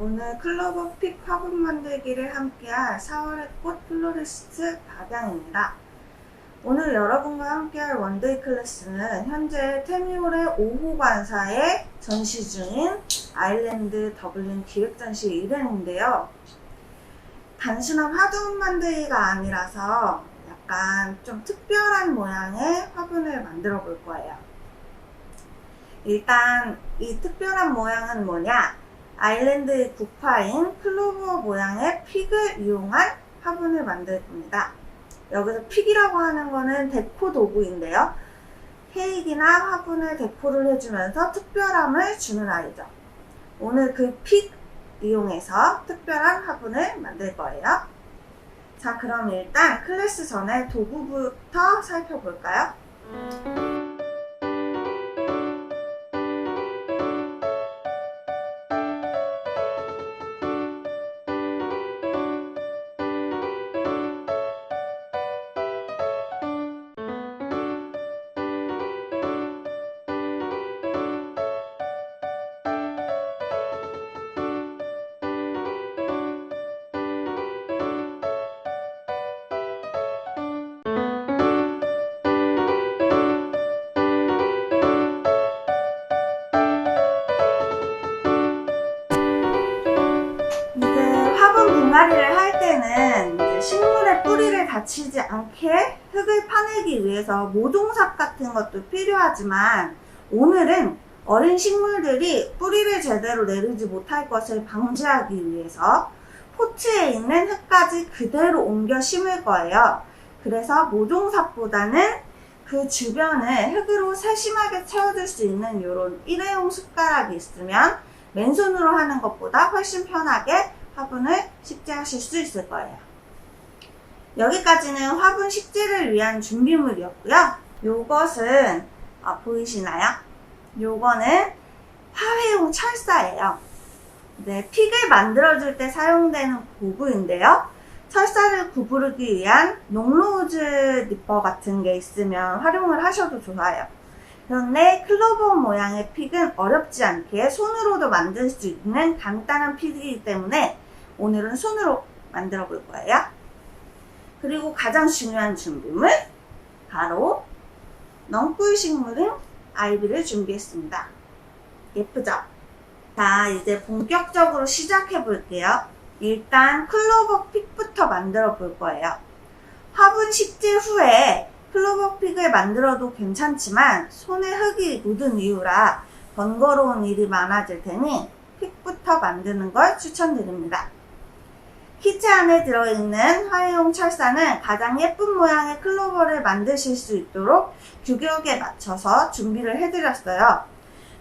오늘 클로버 픽 화분 만들기를 함께할 4월의 꽃 플로리스트 박양입니다. 오늘 여러분과 함께할 원데이 클래스는 현재 테미올의 5호 관사에 전시 중인 아일랜드 더블린 기획전시 일행인데요. 단순한 화분 만들기가 아니라서 약간 좀 특별한 모양의 화분을 만들어 볼 거예요. 일단 이 특별한 모양은 뭐냐? 아일랜드의 국화인 클로버 모양의 픽을 이용한 화분을 만들 겁니다. 여기서 픽이라고 하는 거는 데코 도구인데요. 케이크나 화분을 데코를 해주면서 특별함을 주는 아이죠. 오늘 그 픽 이용해서 특별한 화분을 만들 거예요. 자, 그럼 일단 클래스 전에 도구부터 살펴볼까요? 다치지 않게 흙을 파내기 위해서 모종삽 같은 것도 필요하지만 오늘은 어린 식물들이 뿌리를 제대로 내리지 못할 것을 방지하기 위해서 포트에 있는 흙까지 그대로 옮겨 심을 거예요. 그래서 모종삽보다는 그 주변을 흙으로 세심하게 채워줄 수 있는 이런 일회용 숟가락이 있으면 맨손으로 하는 것보다 훨씬 편하게 화분을 식재하실 수 있을 거예요. 여기까지는 화분 식재를 위한 준비물이었고요. 요것은 아, 보이시나요? 요거는 화훼용 철사예요. 네, 픽을 만들어줄 때 사용되는 도구인데요. 철사를 구부르기 위한 농로우즈 니퍼 같은 게 있으면 활용을 하셔도 좋아요. 그런데 클로버 모양의 픽은 어렵지 않게 손으로도 만들 수 있는 간단한 픽이기 때문에 오늘은 손으로 만들어 볼 거예요. 그리고 가장 중요한 준비물 바로 넝꿀 식물인 아이비를 준비했습니다. 예쁘죠? 자, 이제 본격적으로 시작해 볼게요. 일단 클로버 픽부터 만들어 볼 거예요. 화분 식재 후에 클로버 픽을 만들어도 괜찮지만 손에 흙이 묻은 이유라 번거로운 일이 많아질 테니 픽부터 만드는 걸 추천드립니다. 키트 안에 들어있는 화해용 철사는 가장 예쁜 모양의 클로버를 만드실 수 있도록 규격에 맞춰서 준비를 해드렸어요.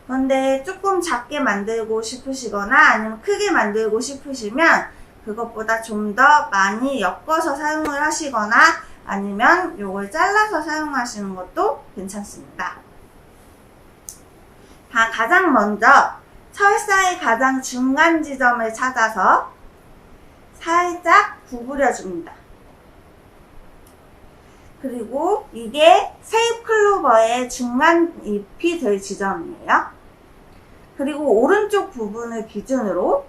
그런데 조금 작게 만들고 싶으시거나 아니면 크게 만들고 싶으시면 그것보다 좀 더 많이 엮어서 사용을 하시거나 아니면 요걸 잘라서 사용하시는 것도 괜찮습니다. 자, 가장 먼저 철사의 가장 중간 지점을 찾아서 살짝 구부려 줍니다. 그리고 이게 세입 클로버의 중간 잎이 될 지점이에요. 그리고 오른쪽 부분을 기준으로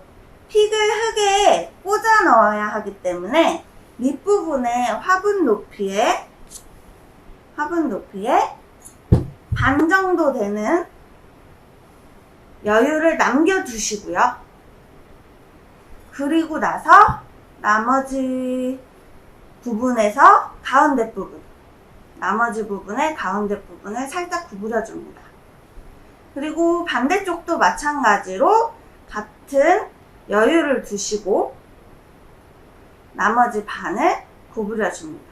픽을 흙에 꽂아 넣어야 하기 때문에 밑부분에 화분 높이에 화분 높이에 반 정도 되는 여유를 남겨두시고요. 그리고 나서 나머지 부분에서 가운데 부분, 나머지 부분의 가운데 부분을 살짝 구부려 줍니다. 그리고 반대쪽도 마찬가지로 같은 여유를 두시고 나머지 반을 구부려 줍니다.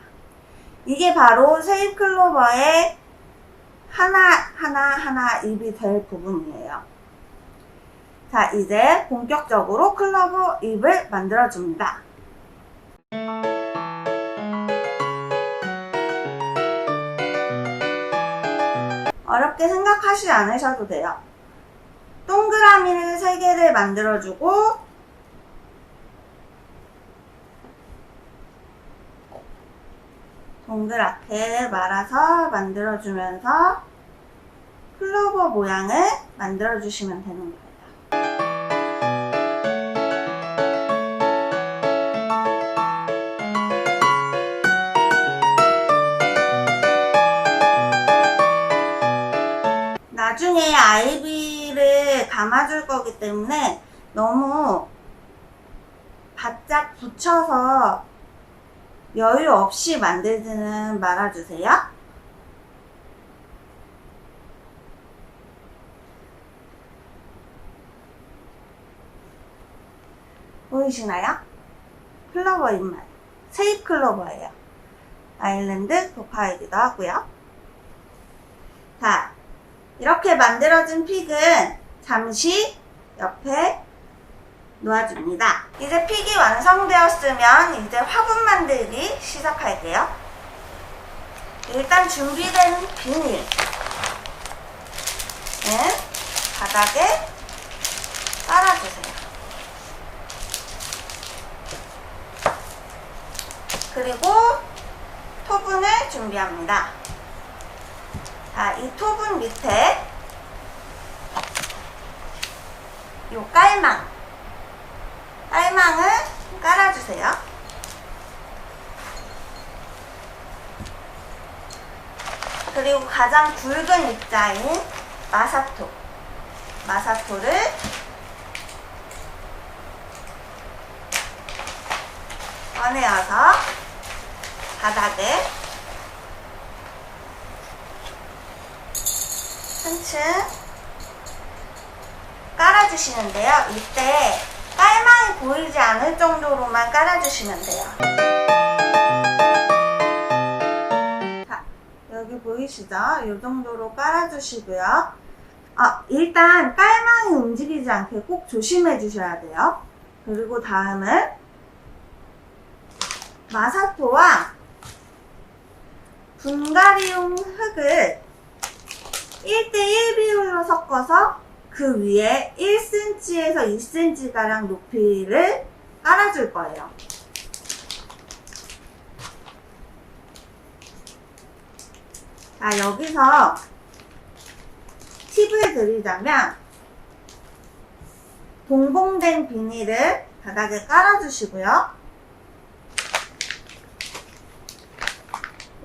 이게 바로 세입 클로버의 하나 하나 하나 잎이 될 부분이에요. 자, 이제 본격적으로 클로버 잎을 만들어 줍니다. 어렵게 생각하지 않으셔도 돼요. 동그라미를 3개를 만들어주고 동그랗게 말아서 만들어주면서 클로버 모양을 만들어주시면 되는 거예요. 나중에 아이비를 감아줄 거기 때문에 너무 바짝 붙여서 여유 없이 만들지는 말아주세요. 보이시나요? 클로버 잎말. 세잎 클로버예요. 아일랜드 도파이기도 하고요. 자, 이렇게 만들어진 픽은 잠시 옆에 놓아줍니다. 이제 픽이 완성되었으면 이제 화분 만들기 시작할게요. 일단 준비된 비닐은 바닥에 깔아주세요. 그리고 토분을 준비합니다. 자, 이 토분 밑에 요 깔망 깔망을 깔아주세요. 그리고 가장 굵은 입자인 마사토 마사토를 꺼내어서 바닥에 한층 깔아주시는데요. 이때 깔망이 보이지 않을 정도로만 깔아주시면 돼요. 자, 여기 보이시죠? 이 정도로 깔아주시고요. 아, 일단 깔망이 움직이지 않게 꼭 조심해 주셔야 돼요. 그리고 다음은 마사토와 분갈이용 흙을 1대1 비율로 섞어서 그 위에 1cm에서 2cm가량 높이를 깔아줄 거예요. 자, 여기서 팁을 드리자면 동봉된 비닐을 바닥에 깔아주시고요.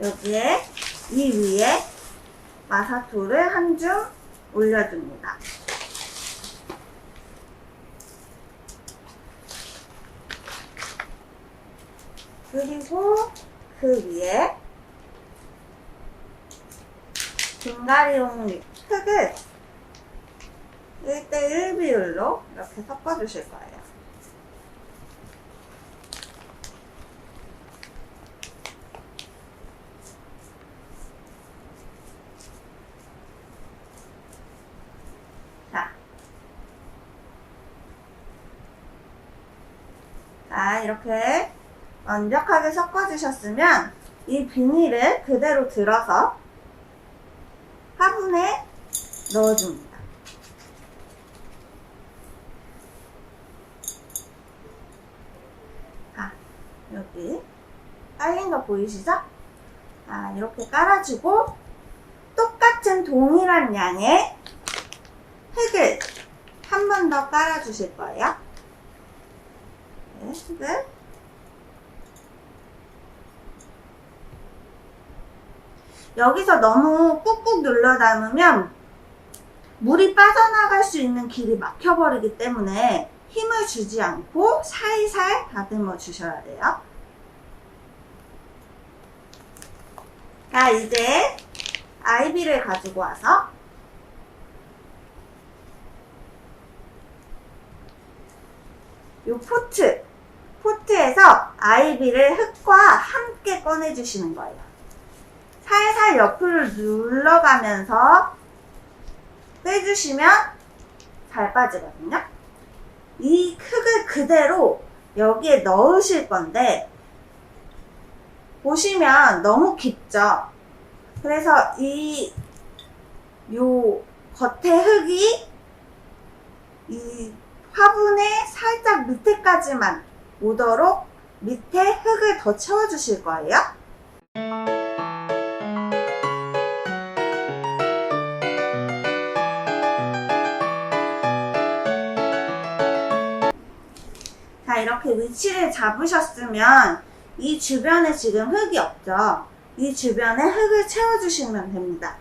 여기에 이 위에 마사토를 한줌 올려줍니다. 그리고 그 위에 분갈이용 흙을 1대1 비율로 이렇게 섞어주실 거예요. 자. 자, 이렇게 완벽하게 섞어주셨으면 이 비닐을 그대로 들어서 화분에 넣어줍니다. 자, 여기 깔린 거 보이시죠? 자, 이렇게 깔아주고 똑같은 동일한 양의 흙을 한 번 더 깔아주실 거예요. 네, 여기서 너무 꾹꾹 눌러 담으면 물이 빠져나갈 수 있는 길이 막혀버리기 때문에 힘을 주지 않고 살살 다듬어 주셔야 돼요. 자, 이제 아이비를 가지고 와서 요 포트, 아이비를 흙과 함께 꺼내주시는 거예요. 살살 옆으로 눌러가면서 빼주시면 잘 빠지거든요. 이 흙을 그대로 여기에 넣으실 건데 보시면 너무 깊죠? 그래서 이 요 겉에 흙이 이 화분의 살짝 밑에까지만 오도록 밑에 흙을 더 채워주실 거예요. 자, 이렇게 위치를 잡으셨으면 이 주변에 지금 흙이 없죠? 이 주변에 흙을 채워주시면 됩니다.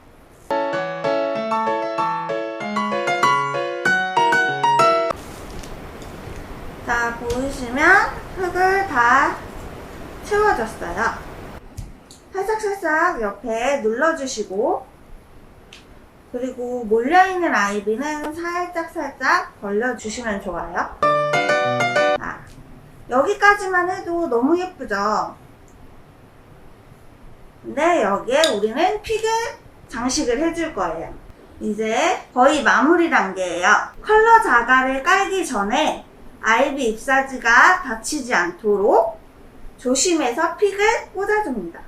자, 보이시면 흙을 다 채워줬어요. 살짝살짝 옆에 눌러주시고, 그리고 몰려있는 아이비는 살짝살짝 벌려주시면 좋아요. 아, 여기까지만 해도 너무 예쁘죠? 근데 여기에 우리는 피그 장식을 해줄 거예요. 이제 거의 마무리 단계예요. 컬러 자갈을 깔기 전에 아이비 잎사지가 다치지 않도록 조심해서 픽을 꽂아줍니다.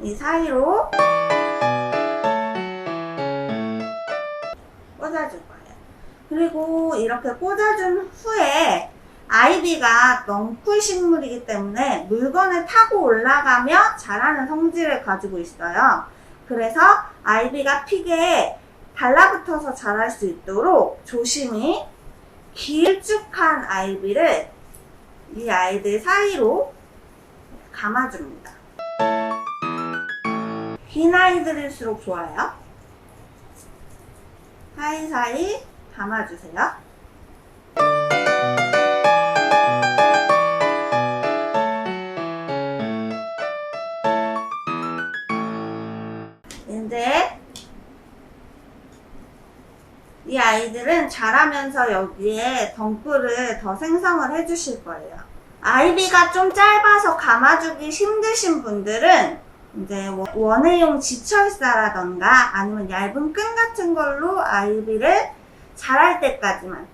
이 사이로 꽂아줄 거예요. 그리고 이렇게 꽂아준 후에 아이비가 넝쿨 식물이기 때문에 물건을 타고 올라가며 자라는 성질을 가지고 있어요. 그래서 아이비가 픽에 달라붙어서 자랄 수 있도록 조심히 길쭉한 아이비를 이 아이들 사이로 감아줍니다. 긴 아이들일수록 좋아요. 사이사이 감아주세요. 아이들은 자라면서 여기에 덩굴을 더 생성을 해주실 거예요. 아이비가 좀 짧아서 감아주기 힘드신 분들은 이제 원- 원해용 지철사라던가 아니면 얇은 끈 같은 걸로 아이비를 자랄 때까지만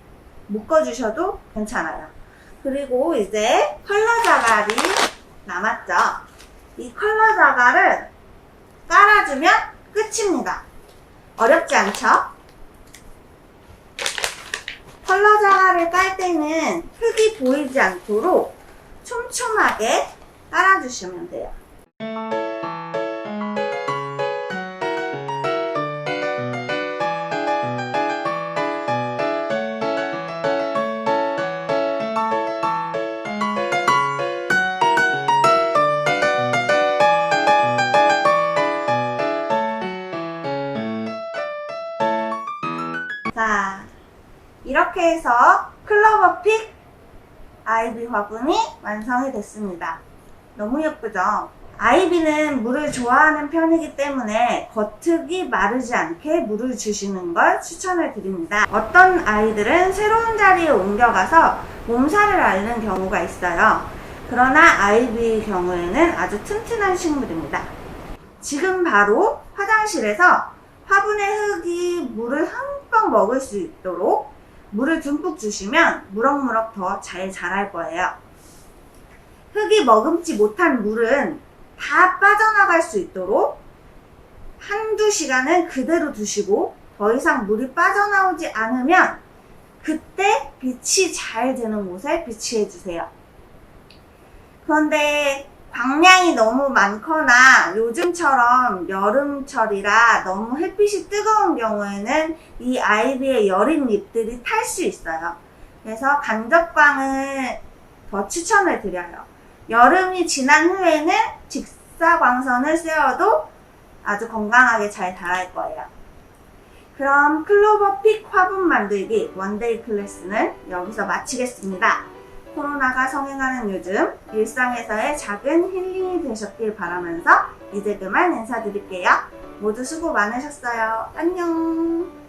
묶어주셔도 괜찮아요. 그리고 이제 컬러 자갈이 남았죠. 이 컬러 자갈을 깔아주면 끝입니다. 어렵지 않죠? 컬러 자갈을 깔 때는 흙이 보이지 않도록 촘촘하게 깔아주시면 돼요. 해서 클로버픽 아이비 화분이 완성이 됐습니다. 너무 예쁘죠? 아이비는 물을 좋아하는 편이기 때문에 겉흙이 마르지 않게 물을 주시는 걸 추천을 드립니다. 어떤 아이들은 새로운 자리에 옮겨가서 몸살을 앓는 경우가 있어요. 그러나 아이비의 경우에는 아주 튼튼한 식물입니다. 지금 바로 화장실에서 화분의 흙이 물을 흠뻑 먹을 수 있도록 물을 듬뿍 주시면 무럭무럭 더 잘 자랄 거예요. 흙이 머금지 못한 물은 다 빠져나갈 수 있도록 한두 시간은 그대로 두시고 더 이상 물이 빠져나오지 않으면 그때 빛이 잘 드는 곳에 비치해 주세요. 그런데 광량이 너무 많거나 요즘처럼 여름철이라 너무 햇빛이 뜨거운 경우에는 이 아이비의 여린 잎들이 탈 수 있어요. 그래서 간접광을 더 추천을 드려요. 여름이 지난 후에는 직사광선을 쐬어도 아주 건강하게 잘 자랄 거예요. 그럼 클로버픽 화분 만들기 원데이 클래스는 여기서 마치겠습니다. 코로나가 성행하는 요즘 일상에서의 작은 힐링이 되셨길 바라면서 이제 그만 인사드릴게요. 모두 수고 많으셨어요. 안녕.